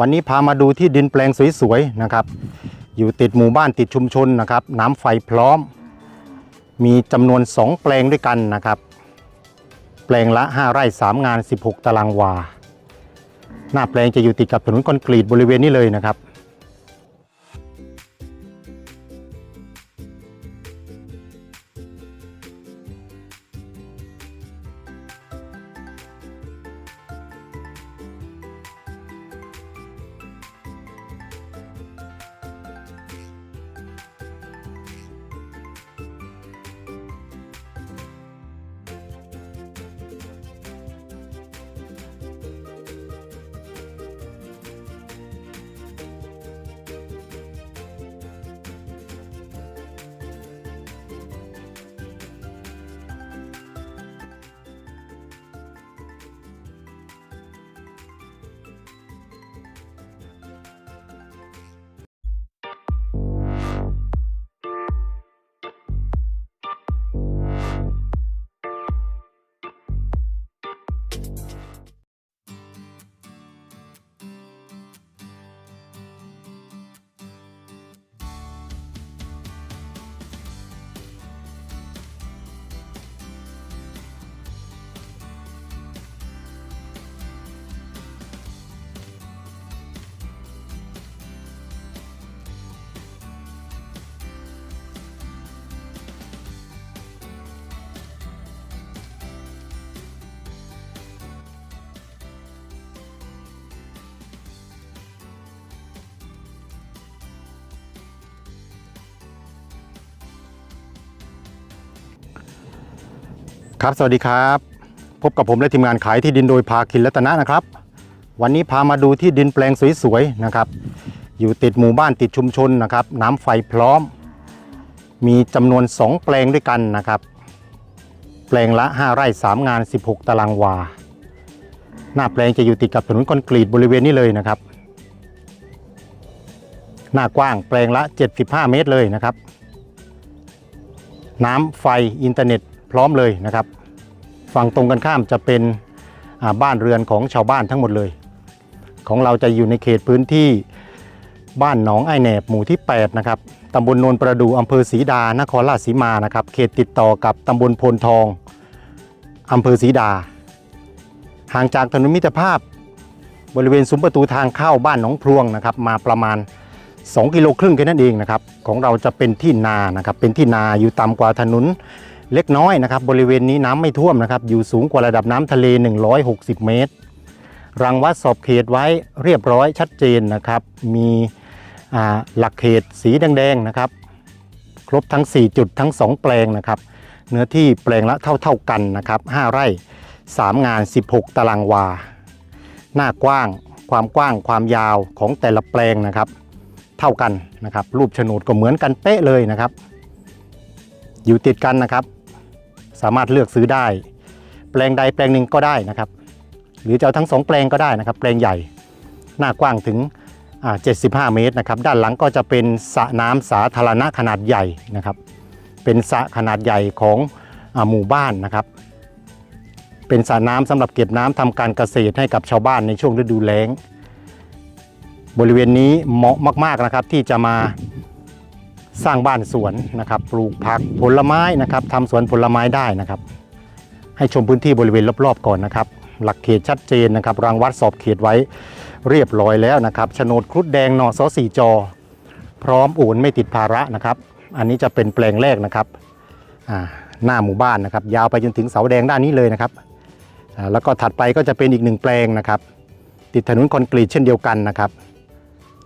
วันนี้พามาดูที่ดินแปลงสวยๆนะครับ อยู่ติดหมู่บ้านติดชุมชนนะครับ น้ำไฟพร้อม มีจำนวน 2 แปลงด้วยกันนะครับ แปลงละ 5 ไร่ 3 งาน 16 ตารางวา หน้าแปลงจะอยู่ติดกับถนนคอนกรีตบริเวณนี้เลยนะครับ ครับสวัสดีครับ พบกับผมและทีมงานขายที่ดินโดยภาคินรัตนะนะครับ วันนี้พามาดูที่ดินแปลงสวยๆนะครับ อยู่ติดหมู่บ้านติดชุมชนนะครับ น้ำไฟพร้อม มีจำนวน 2 แปลงด้วยกันนะครับ แปลงละ 5 ไร่ 3 งาน 16 ตารางวา หน้าแปลงจะอยู่ติดกับถนนคอนกรีตบริเวณนี้เลยนะครับ หน้ากว้างแปลงละ 75 เมตรเลยนะครับ น้ำไฟอินเทอร์เน็ต พร้อมเลยนะครับ ฝั่งตรงกันข้ามจะเป็นบ้านเรือนของชาวบ้านทั้งหมดเลย ของเราจะอยู่ในเขตพื้นที่บ้านหนองไอแหนบหมู่ที่ 8 นะครับตำบลโนนประดูอำเภอศรีดา นครราชสีมา นะครับ เขตติดต่อกับตำบลโพนทองอำเภอศรีดา ห่างจากถนนมิตรภาพบริเวณซุ้มประตูทางเข้าบ้านหนองพลวงนะครับ มาประมาณ 2 กิโลครึ่งแค่นั้นเองนะครับ ของเราจะเป็นที่นานะครับ เป็นที่นาอยู่ต่ำกว่าถนน เล็กน้อยนะครับ บริเวณนี้น้ำไม่ท่วมนะครับ อยู่สูงกว่าระดับน้ำทะเล 160 เมตร รังวัดสอบเขตไว้เรียบร้อยชัดเจนนะครับ มีหลักเขตสีแดงๆนะครับ ครบทั้ง 4 จุดทั้ง 2 แปลงนะครับ เนื้อที่แปลงละเท่าๆกันนะครับ 5 ไร่ 3 งาน 16 ตารางวา หน้ากว้าง ความกว้าง ความยาวของแต่ละแปลงนะครับ เท่ากันนะครับ รูปโฉนดก็เหมือนกันเป๊ะเลยนะครับ อยู่ติดกันนะครับ สามารถเลือกซื้อได้ แปลงใดแปลงหนึ่งก็ได้นะครับ หรือจะเอาทั้งสองแปลงก็ได้นะครับ แปลงใหญ่หน้ากว้างถึง75 เมตรนะครับ ด้านหลังก็จะเป็นสระน้ำสาธารณะขนาดใหญ่นะครับ เป็นสระขนาดใหญ่ของอหมู่บ้านนะครับ เป็นสระน้ำสำหรับเก็บน้ำทำการเกษตรให้กับชาวบ้านในช่วงฤดูแล้ง บริเวณนี้เหมาะมากๆนะครับที่จะมา สร้างบ้านสวนนะครับ ปลูกผักผลไม้นะครับทำสวนผลไม้ได้นะครับ ให้ชมพื้นที่บริเวณรอบๆก่อนนะครับ หลักเขตชัดเจนนะครับ รางวัดสอบเขตไว้เรียบร้อยแล้วนะครับโฉนดครุฑแดงนอสอสี่จอ พร้อมโอนไม่ติดภาระนะครับ อันนี้จะเป็นแปลงแรกนะครับหน้าหมู่บ้านนะครับ ยาวไปจนถึงเสาแดงด้านนี้เลยนะครับแล้วก็ถัดไปก็จะเป็นอีกหนึ่งแปลงนะครับ ติดถนนคอนกรีตเช่นเดียวกันนะครับ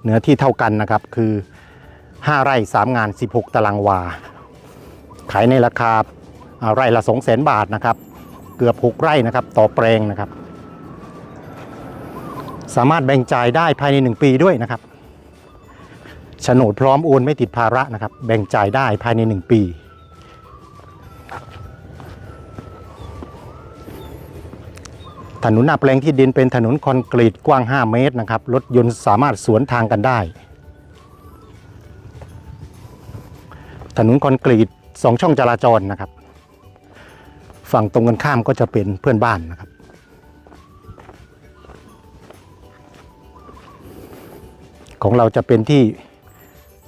เนื้อที่เท่ากันนะครับคือ 5 ไร่ 3 งาน 16 ตารางวา ขายในราคาไร่ละ2 0 0 0 0 0บาทนะครับ เกือบ 6 ไร่นะครับ ต่อแปลงนะครับ สามารถแบ่งจ่ายได้ภายใน 1 ปีด้วยนะครับโฉนดพร้อมโอนไม่ติดภาระนะครับ แบ่งจ่ายได้ภายใน 1 ปีถนนหน้าแปลงที่ดินเป็นถนนคอนกรีตกว้าง 5 เมตรนะครับ รถยนต์สามารถสวนทางกันได้ ถนนคอนกรีตสองช่องจราจรนะครับ ฝั่งตรงกันข้ามก็จะเป็นเพื่อนบ้านนะครับ ของเราจะเป็นที่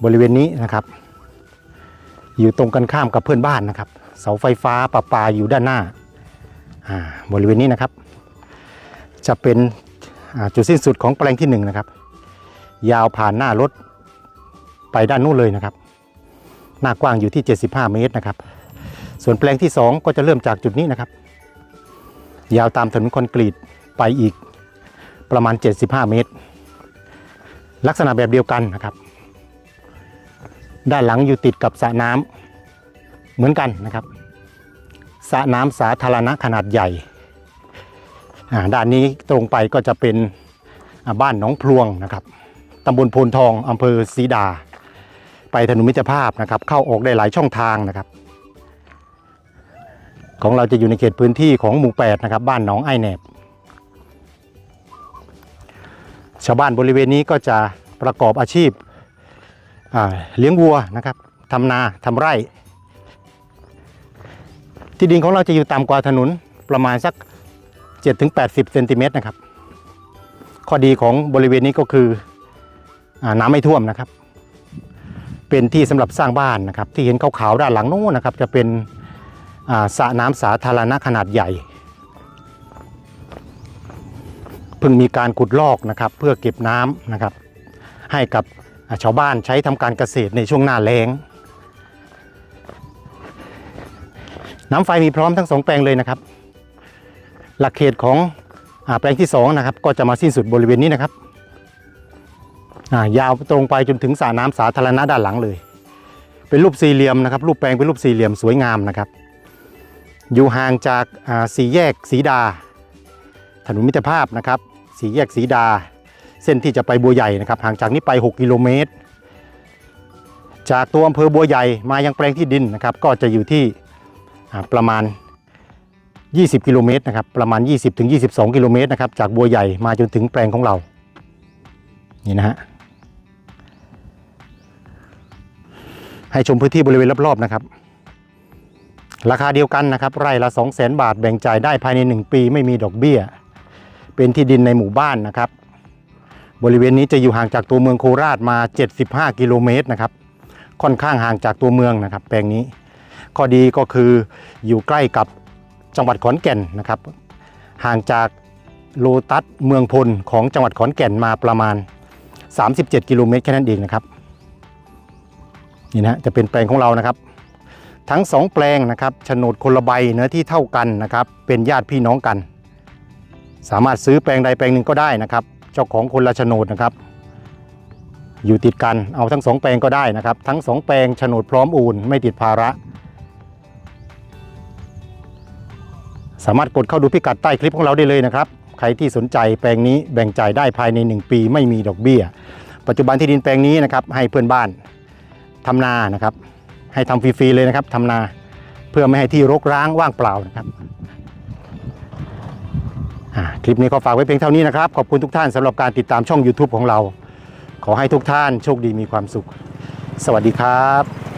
บริเวณนี้นะครับ อยู่ตรงกันข้ามกับเพื่อนบ้านนะครับ เสาไฟฟ้าประปาอยู่ด้านหน้าบริเวณนี้นะครับ จะเป็นจุดสิ้นสุดของแปลงที่หนึ่งนะครับ ยาวผ่านหน้ารถไปด้านนู้นเลยนะครับ หน้ากว้างอยู่ที่ 75 เมตรนะครับ ส่วนแปลงที่ 2 ก็จะเริ่มจากจุดนี้นะครับ ยาวตามถนนคอนกรีตไปอีกประมาณ 75 เมตร ลักษณะแบบเดียวกันนะครับ ด้านหลังอยู่ติดกับสระน้ำเหมือนกันนะครับสระน้ำสาธารณะขนาดใหญ่ด้านนี้ตรงไปก็จะเป็นบ้านหนองพลวงนะครับตำบลโพนทองอำเภอศรีดา ไปถนนมิตรภาพนะครับ เข้าออกได้หลายช่องทางนะครับ ของเราจะอยู่ในเขตพื้นที่ของหมู่8นะครับ บ้านหนองไอแหนบ ชาวบ้านบริเวณนี้ก็จะประกอบอาชีพเลี้ยงวัวนะครับทำนาทำไร่ ที่ดินของเราจะอยู่ต่ำกว่าถนนประมาณสัก 7-80เซนติเมตรนะครับ ข้อดีของบริเวณนี้ก็คืออน้ำไม่ท่วมนะครับ เป็นที่สำหรับสร้างบ้านนะครับ ที่เห็นขาวๆด้านหลังนู้นนะครับ จะเป็นสระน้ำสาธารณะขนาดใหญ่เพิ่งมีการขุดลอกนะครับ เพื่อเก็บน้ำนะครับ ให้กับชาวบ้านใช้ทำการเกษตรในช่วงหน้าแล้ง น้ำไฟมีพร้อมทั้งสองแปลงเลยนะครับ หลักเขตของอแปลงที่สองนะครับก็จะมาสิ้นสุดบริเวณนี้นะครับ ยาวตรงไปจนถึงสระน้ำสาธารณะด้านหลังเลย เป็นรูปสี่เหลี่ยมนะครับ รูปแปลงเป็นรูปสี่เหลี่ยมสวยงามนะครับ อยู่ห่างจากสี่แยกสีดา ถนนมิตรภาพนะครับสี่แยกสีดา เส้นที่จะไปบัวใหญ่นะครับ ห่างจากนี้ไป 6 กิโลเมตร จากตัวอำเภอบัวใหญ่มายังแปลงที่ดินนะครับ ก็จะอยู่ที่ประมาณ 20 กิโลเมตรนะครับ ประมาณ 20ถึง22 กิโลเมตรนะครับ จากบัวใหญ่มาจนถึงแปลงของเรา นี่นะฮะ ให้ชมพื้นที่บริเวณรอบๆนะครับ ราคาเดียวกันนะครับ ไร่ละ 2 0 0 0 0 0บาทแบ่งจ่ายได้ภายใน 1 ปีไม่มีดอกเบี้ย เป็นที่ดินในหมู่บ้านนะครับ บริเวณนี้จะอยู่ห่างจากตัวเมืองโคราชมา 75 กิโลเมตรนะครับ ค่อนข้างห่างจากตัวเมืองนะครับ แปลงนี้ ข้อดีก็คืออยู่ใกล้กับจังหวัดขอนแก่นนะครับ ห่างจากโลตัสเมืองพลของจังหวัดขอนแก่นมาประมาณ 37 กิโลเมตรแค่นั้นเองนะครับ นี่นะจะเป็นแปลงของเรานะครับ ทั้งสองแปลงนะครับโฉนดคนละใบเนื้อที่เท่ากันนะครับ เป็นญาติพี่น้องกัน สามารถซื้อแปลงใดแปลงหนึ่งก็ได้นะครับ เจ้าของคนละโฉนดนะครับ อยู่ติดกันเอาทั้งสองแปลงก็ได้นะครับ ทั้งสองแปลงโฉนดพร้อมโอนไม่ติดภาระ สามารถกดเข้าดูพิกัดใต้คลิปของเราได้เลยนะครับ ใครที่สนใจแปลงนี้แบ่งจ่ายได้ภายใน 1 ปีไม่มีดอกเบี้ย ปัจจุบันที่ดินแปลงนี้นะครับให้เพื่อนบ้าน ทำนานะครับ ให้ทำฟรีๆเลยนะครับทำนาเพื่อไม่ให้ที่รกร้างว่างเปล่านะครับคลิปนี้ก็ฝากไว้เพียงเท่านี้นะครับ ขอบคุณทุกท่านสำหรับการติดตามช่อง YouTube ของเรา ขอให้ทุกท่านโชคดีมีความสุข สวัสดีครับ